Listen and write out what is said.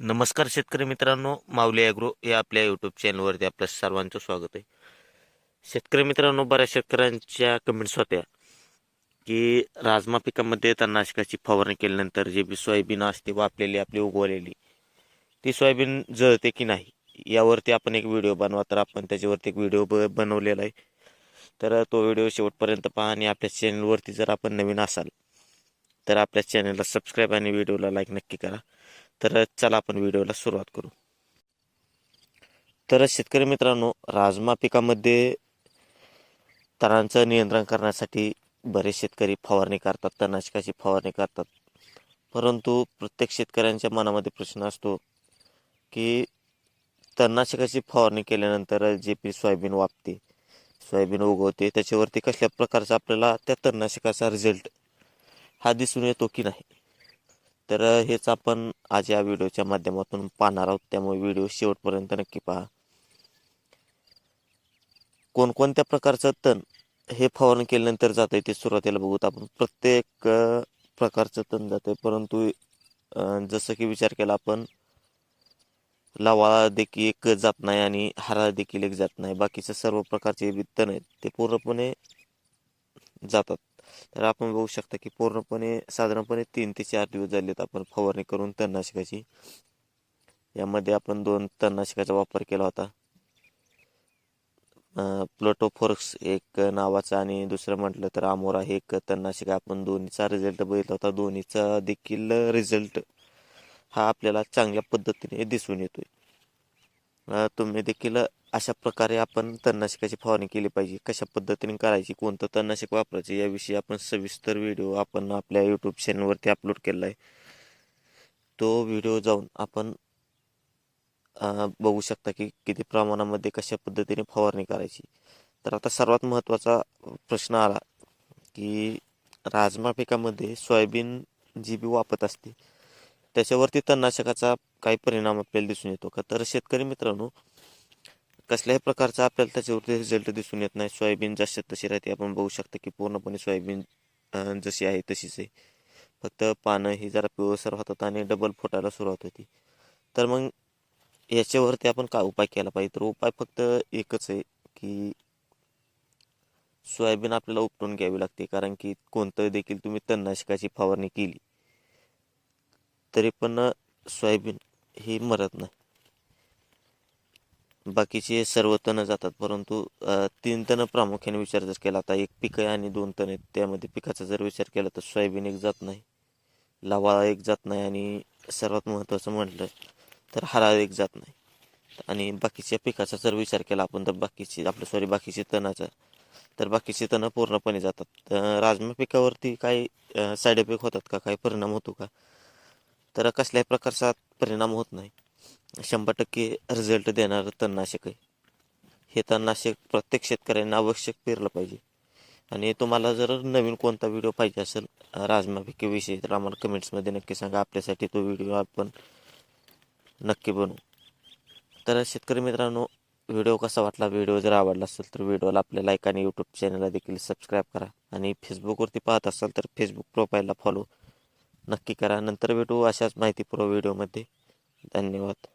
नमस्कार शेतकरी मित्रांनो माऊली ॲग्रो या आपल्या यूट्यूब चॅनलवरती आपल्या सर्वांचं स्वागत आहे. शेतकरी मित्रांनो बऱ्याच शेतकऱ्यांच्या कमेंट्स होत्या की राजमा पिकामध्ये तणनाशकाची फवारणी केल्यानंतर जे बी सोयाबीन असते वापलेली आपली उगवलेली ती सोयाबीन जळते की नाही यावरती आपण एक व्हिडिओ बनवा. तर आपण त्याच्यावरती एक व्हिडिओ ब बनवलेला आहे. तर तो व्हिडिओ शेवटपर्यंत पहा आणि आपल्या चॅनलवरती जर आपण नवीन असाल तर आपल्या चॅनलला सबस्क्राईब आणि व्हिडिओला लाईक नक्की करा. तर चला आपण व्हिडिओला सुरुवात करू. तर शेतकरी मित्रांनो राजमा पिकामध्ये तणांचं नियंत्रण करण्यासाठी बरेच शेतकरी फवारणी करतात तणनाशकाची फवारणी करतात. परंतु प्रत्येक शेतकऱ्यांच्या मनामध्ये प्रश्न असतो की तणनाशकाची फवारणी केल्यानंतर जे पी सोयाबीन वापते सोयाबीन उगवते त्याच्यावरती कसल्या प्रकारचा आपल्याला त्या तणनाशकाचा रिझल्ट हा दिसून येतो की नाही? तर हेच आपण आज या व्हिडिओच्या माध्यमातून पाहणार आहोत. त्यामुळे व्हिडिओ शेवटपर्यंत नक्की पहा. कोणकोणत्या प्रकारचं तण हे फवारणी केल्यानंतर जात आहे ते सुरुवातीला बघूत आपण. प्रत्येक प्रकारचं तण जात आहे परंतु जसं की विचार केला आपण लावाळा देखील एक जात नाही आणि हारा देखील एक जात नाही. बाकीचे सर्व प्रकारचे बी तण आहेत ते पूर्णपणे जातात. तर आपण बघू शकता की पूर्णपणे साधारणपणे तीन ते चार दिवस झालेत आपण फवारणी करून तणनाशकाची. यामध्ये आपण दोन तणनाशकाचा वापर केला होता. प्लोटोफोर्क्स एक नावाचा आणि दुसरं म्हटलं तर आमोरा हे एक तणनाशक आपण दोन्हीचा रिझल्ट बघितला होता. दोन्हीचा देखील रिझल्ट हा आपल्याला चांगल्या पद्धतीने दिसून येतोय. तुम्ही देखील अशा प्रकारे आपण तणनाशकाची फवारणी केली पाहिजे. कशा पद्धतीने करायची कोणतं तणनाशक वापरायचे याविषयी आपण सविस्तर व्हिडिओ आपण आपल्या यूट्यूब चॅनलवरती अपलोड केला आहे. तो व्हिडिओ जाऊन आपण बघू शकता की किती प्रमाणामध्ये कशा पद्धतीने फवारणी करायची. तर आता सर्वात महत्त्वाचा प्रश्न आला की राजमा पिकामध्ये सोयाबीन जी बी वापत असते त्याच्यावरती तणनाशकाचा काही परिणाम आपल्याला दिसून येतो का? तर शेतकरी मित्रांनो कसल्याही प्रकारचा आपल्याला त्याच्यावरती रिझल्ट दिसून येत नाही. सोयाबीन जशी तशी राहते. आपण बघू शकता की पूर्णपणे सोयाबीन जशी आहे तशीच आहे. फक्त पानं ही जरा पिवळसर होतात आणि डबल फुटायला सुरुवात होती. तर मग याच्यावरती आपण काय उपाय केला पाहिजे? तर उपाय फक्त एकच आहे की सोयाबीन आपल्याला उपटून घ्यावी लागते. कारण की कोणतं देखील तुम्ही तणनाशकाची फवारणी केली तरी पण सोयाबीन ही मरत नाही. बाकीचे सर्व तण जातात. परंतु तीन तण प्रामुख्याने विचार जर केला आता एक पीक आहे आणि दोन तण आहेत. त्यामध्ये पिकाचा जर विचार केला तर सोयाबीन एक जात नाही लावाळा एक जात नाही आणि सर्वात महत्त्वाचं म्हटलं तर हरा एक जात नाही. आणि बाकीच्या पिकाचा जर विचार केला आपण तर बाकीची आपलं सॉरी बाकीचे तणाचा तर बाकीचे तणं पूर्णपणे जातात. राजमा पिकावरती काही साईड इफेक्ट होतात का? काही परिणाम होतो का? तर कसल्याही प्रकारचा परिणाम होत नाही. शंभर टक्के रिझल्ट देणारं तणनाशक आहे. हे तणनाशक प्रत्येक शेतकऱ्यांना आवश्यक पेरलं पाहिजे. आणि तुम्हाला जर नवीन कोणता व्हिडिओ पाहिजे असेल राजमा पिकेविषयी तर आम्हाला कमेंट्समध्ये नक्की सांगा. आपल्यासाठी तो व्हिडिओ आपण नक्की बनवू. तर शेतकरी मित्रांनो व्हिडिओ कसा वाटला? व्हिडिओ जर आवडला असेल तर व्हिडिओला आपल्या लाईक आणि यूट्यूब चॅनलला देखील सबस्क्राईब करा. आणि फेसबुकवरती पाहत असाल तर फेसबुक प्रोफाईलला फॉलो नक्की करा. नंतर भेटू अशाच माहितीपूर्व व्हिडिओमध्ये धन्यवाद.